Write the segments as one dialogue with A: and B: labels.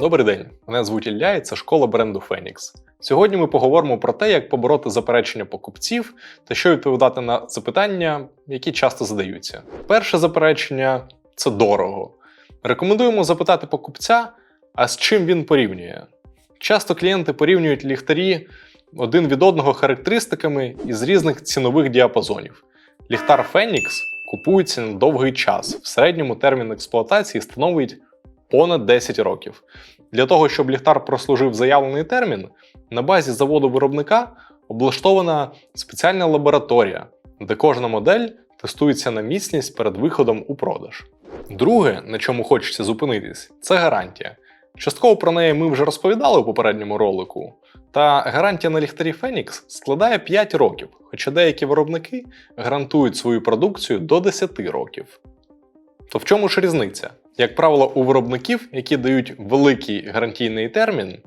A: Добрий день, мене звуть Ілля, і це школа бренду Phoenix. Сьогодні ми поговоримо про те, як побороти заперечення покупців та що відповідати на запитання, які часто задаються. Перше заперечення це дорого. Рекомендуємо запитати покупця, а з чим він порівнює. Часто клієнти порівнюють ліхтарі один від одного характеристиками із різних цінових діапазонів. Ліхтар Phoenix купується на довгий час. В середньому термін експлуатації становить понад 10 років. Для того, щоб ліхтар прослужив заявлений термін, на базі заводу виробника облаштована спеціальна лабораторія, де кожна модель тестується на міцність перед виходом у продаж. Друге, на чому хочеться зупинитись, це гарантія. Частково про неї ми вже розповідали у попередньому ролику. Та гарантія на ліхтарі Phoenix складає 5 років, хоча деякі виробники гарантують свою продукцію до 10 років. То в чому ж різниця? Як правило, у виробників, які дають великий гарантійний термін,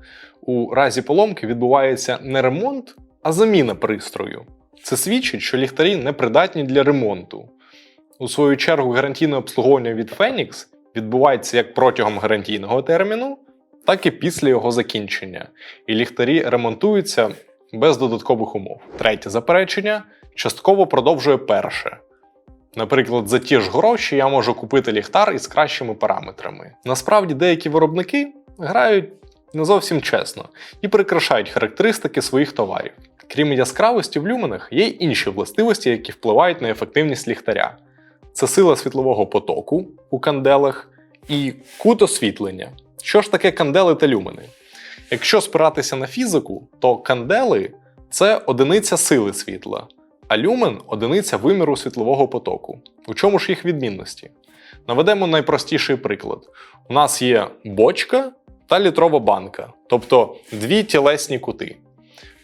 A: у разі поломки відбувається не ремонт, а заміна пристрою. Це свідчить, що ліхтарі не придатні для ремонту. У свою чергу, гарантійне обслуговування від Phoenix відбувається як протягом гарантійного терміну, так і після його закінчення. І ліхтарі ремонтуються без додаткових умов. Третє заперечення частково продовжує перше. Наприклад, за ті ж гроші я можу купити ліхтар із кращими параметрами. Насправді, деякі виробники грають не зовсім чесно і прикрашають характеристики своїх товарів. Крім яскравості в люменах, є й інші властивості, які впливають на ефективність ліхтаря. Це сила світлового потоку у канделах і кут освітлення. Що ж таке кандели та люмени? Якщо спиратися на фізику, то кандели це одиниця сили світла, а люмен одиниця виміру світлового потоку. У чому ж їх відмінності? Наведемо найпростіший приклад: у нас є бочка та літрова банка, тобто дві тілесні кути.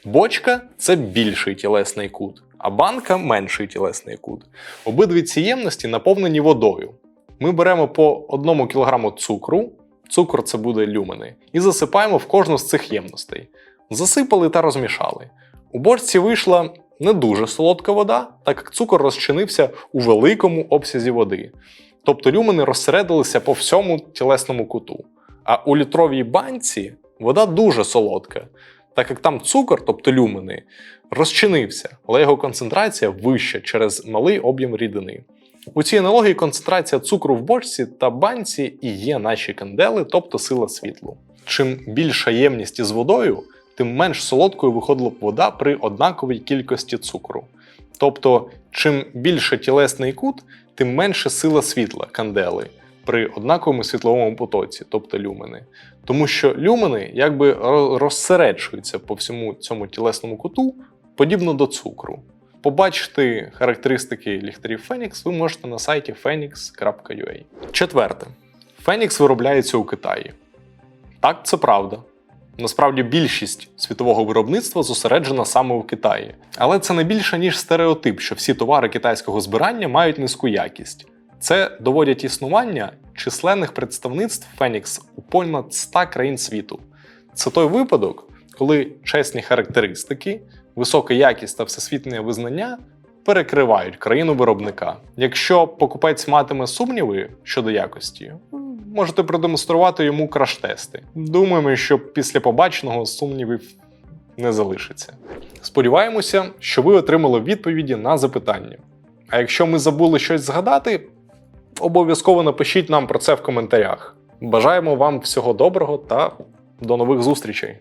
A: Бочка це більший тілесний кут, а банка менший тілесний кут. Обидві ці ємності наповнені водою. Ми беремо по 1 кг цукру, цукор це буде люмени, і засипаємо в кожну з цих ємностей. Засипали та розмішали. У бочці вийшла не дуже солодка вода, так як цукор розчинився у великому обсязі води. Тобто люмени розсередилися по всьому тілесному куту. А у літровій банці вода дуже солодка, так як там цукор, тобто люмени, розчинився, але його концентрація вища через малий об'єм рідини. У цій аналогії концентрація цукру в бочці та банці і є наші кандели, тобто сила світлу. Чим більша ємність із водою, тим менш солодкою виходила б вода при однаковій кількості цукру. Тобто, чим більше тілесний кут, тим менше сила світла кандели при однаковому світловому потоці, тобто люмени. Тому що люмени якби ро- розсередшуються по всьому цьому тілесному куту, подібно до цукру. Побачити характеристики ліхтарів Phoenix ви можете на сайті phoenix.ua. Четверте. Phoenix виробляється у Китаї. Так, це правда. Насправді більшість світового виробництва зосереджена саме в Китаї. Але це не більше, ніж стереотип, що всі товари китайського збирання мають низьку якість. Це доводять існування численних представництв Phoenix у понад 100 країн світу. Це той випадок, коли чесні характеристики, висока якість та всесвітнє визнання перекривають країну виробника. Якщо покупець матиме сумніви щодо якості, можете продемонструвати йому краш-тести. Думаємо, що після побаченого сумнівів не залишиться. Сподіваємося, що ви отримали відповіді на запитання. А якщо ми забули щось згадати, обов'язково напишіть нам про це в коментарях. Бажаємо вам всього доброго та до нових зустрічей!